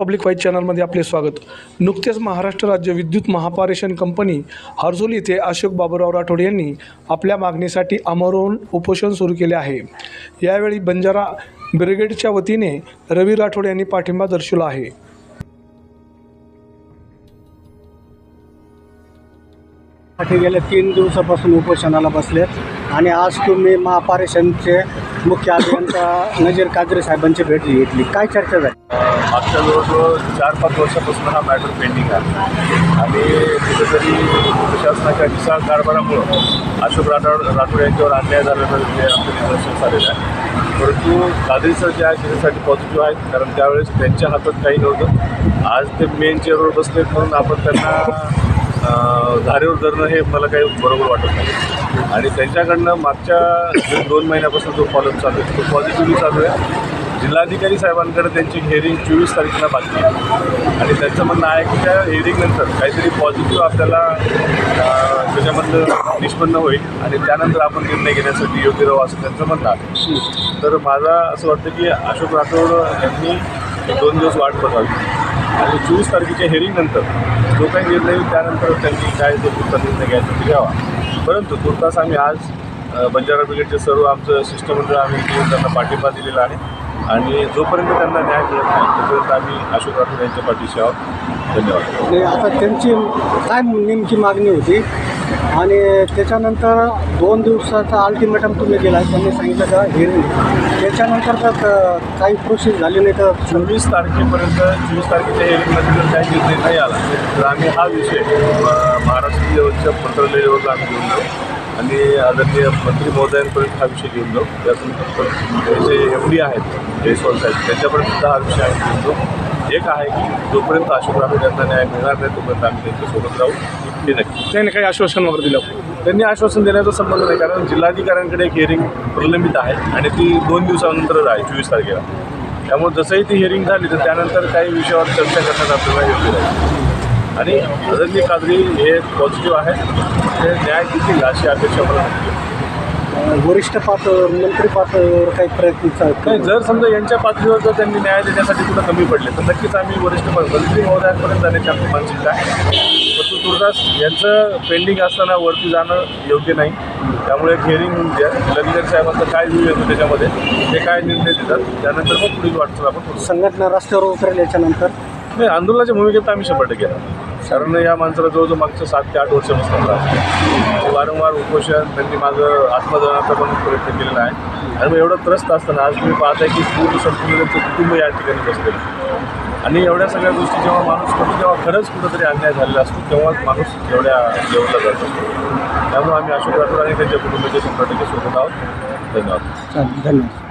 Public wise चॅनलमध्ये आपले स्वागत. नुकतेच महाराष्ट्र राज्य विद्युत महापारेषण कंपनी हर्सोल येथे अशोक बाबूराव राठोड यांनी आपल्या मागणीसाठी आमरण उपोषण सुरू केले आहे. यावेळी बंजारा ब्रिगेडच्या वतीने रवी राठोड यांनी पाठिंबा दर्शवला आहे. साठी गेल्या तीन दिवसापासून उपोषणाला बसलेत आणि आज तुम्ही महापारेषणचे मुख्य अभियंता नजीर काजरे साहेबांची भेट घेतली. काय चर्चा झाली? मागच्या जवळजवळ चार पाच वर्षापासून हा मॅटर पेंडिंग आहे. आणि कुठेतरी प्रशासनाच्या विशाल कारभारामुळं अशोक राठोड राठोड यांच्यावर अन्याय झाल्याचं जे म्हणजे आमचं निदर्शन झालेलं आहे. परंतु कादरी जे आहे त्याच्यासाठी पॉझिटिव्ह आहेत. कारण त्यावेळेस त्यांच्या हातात काही नव्हतं. आज ते मेन चेअरवर बसले म्हणून आपण त्यांना धारेवर धरणं हे मला काही बरोबर वाटत नाही. आणि त्यांच्याकडनं मागच्या दोन महिन्यापासून जो फॉलोअप चालू आहे तो पॉझिटिव्हली चालू आहे. जिल्हाधिकारी साहेबांकडे त्यांची हेअरिंग चोवीस तारखेला बाकी आहे. आणि त्यांचं म्हणणं आहे की त्या हेअरिंगनंतर काहीतरी पॉझिटिव्ह आपल्याला त्याच्यामधलं निष्पन्न होईल. आणि त्यानंतर आपण निर्णय घेण्यासाठी योग्य राहू असं त्यांचं म्हणणं आहे. तर माझा असं वाटतं की अशोक राठोड यांनी दोन दिवस वाट बघावी. आणि चोवीस तारखेच्या हेअरिंगनंतर जो काही निर्णय होईल त्यानंतर त्यांनी काय जो पुढचा निर्णय घ्यायचा ते घ्यावा. परंतु तुर्तास आम्ही आज बंजारा ब्रिगेडचे सर्व आमचं शिष्टमंडळ आम्ही घेऊन त्यांना पाठिंबा दिलेला आहे. आणि जोपर्यंत त्यांना न्याय मिळत नाही तोपर्यंत आम्ही अशोक राठोड यांच्या पाठीशी आहोत. धन्यवाद. आता त्यांची काय नेमकी मागणी होती? आणि त्याच्यानंतर दोन दिवसाचा अल्टिमेटम तुम्ही दिला त्यांनी सांगितलं का हिअरिंग त्याच्यानंतर तर क- काही प्रोसेस झाली नाही तर? चोवीस तारखेपर्यंत चोवीस तारखेच्या हेअरिंगमध्ये जर काही निर्णय नाही आला. तर आम्ही हा विषय अ, महाराष्ट्र लेवलच्या मंत्रालय लेवलला आम्ही घेऊन जाऊ आणि आदरणीय मंत्री महोदयांपर्यंत हा विषय घेऊन जाऊ. त्यातून जे एम डी आहेत जयस्वाल साहेब त्यांच्यापर्यंत सुद्धा हा विषय आम्ही घेऊन जाऊ. एक आहे की जोपर्यंत अशोक राठोड यांना न्याय मिळणार नाही तोपर्यंत आम्ही त्यांच्यासोबत राहू. हे नक्की. त्यांनी काही आश्वासन वगैरे दिलं? त्यांनी आश्वासन देण्याचा संबंध नाही कारण जिल्हाधिकाऱ्यांकडे एक हिअरिंग प्रलंबित आहे आणि ती दोन दिवसानंतरच आहे चोवीस तारखेला. त्यामुळे जसंही ती हिअरिंग झाली तर त्यानंतर काही विषयावर चर्चा करण्यात आपल्याला योग्य राहील. आणि आदरणीय कादरी हे पॉझिटिव्ह आहे. ते न्याय देतील अशी अपेक्षा मला वरिष्ठ पातळीवर मंत्री पातळीवर काही प्रयत्न नाही चा- जर समजा यांच्या पातळीवर जर त्यांनी न्याय देण्यासाठी कुठं कमी पडले तर नक्कीच आम्ही वरिष्ठ मंत्री महोदयांपर्यंत जाण्याची आमची मानसिकता आहे. परंतु तुर्तास यांचं पेंडिंग असताना वरती जाणं योग्य नाही. त्यामुळे एक हिअरिंग होऊन द्या. जिल्हाधिकारी साहेबांचं काय व्ह्यू येतो त्याच्यामध्ये? ते काय निर्णय देतात? त्यानंतर मग पुढील वाटचाल आपण संघटना रस्त्यावर उतरेल याच्यानंतर? नाही आंदोलनाच्या भूमिकेत आम्ही शंभर टक्के. कारण या माणसाला जवळजवळ मागचं सात ते आठ वर्षापासून त्रास ते वारंवार उपोषण त्यांनी माझं आत्मदहनाचा पण प्रयत्न केलेला आहे. आणि मग एवढं त्रस्त असताना आज तुम्ही पाहताय की पूर्ण संपूर्ण कुटुंब या ठिकाणी बसलेलं आणि एवढ्या सगळ्या गोष्टी जेव्हा माणूस करतो तेव्हा खरंच कुठंतरी अन्याय झालेला असतो. तेव्हाच माणूस एवढ्या जेवला जातो. त्यामुळे आम्ही अशोक राठोड आणि त्यांच्या कुटुंबाच्या शंभर सोबत आहोत. धन्यवाद. धन्यवाद.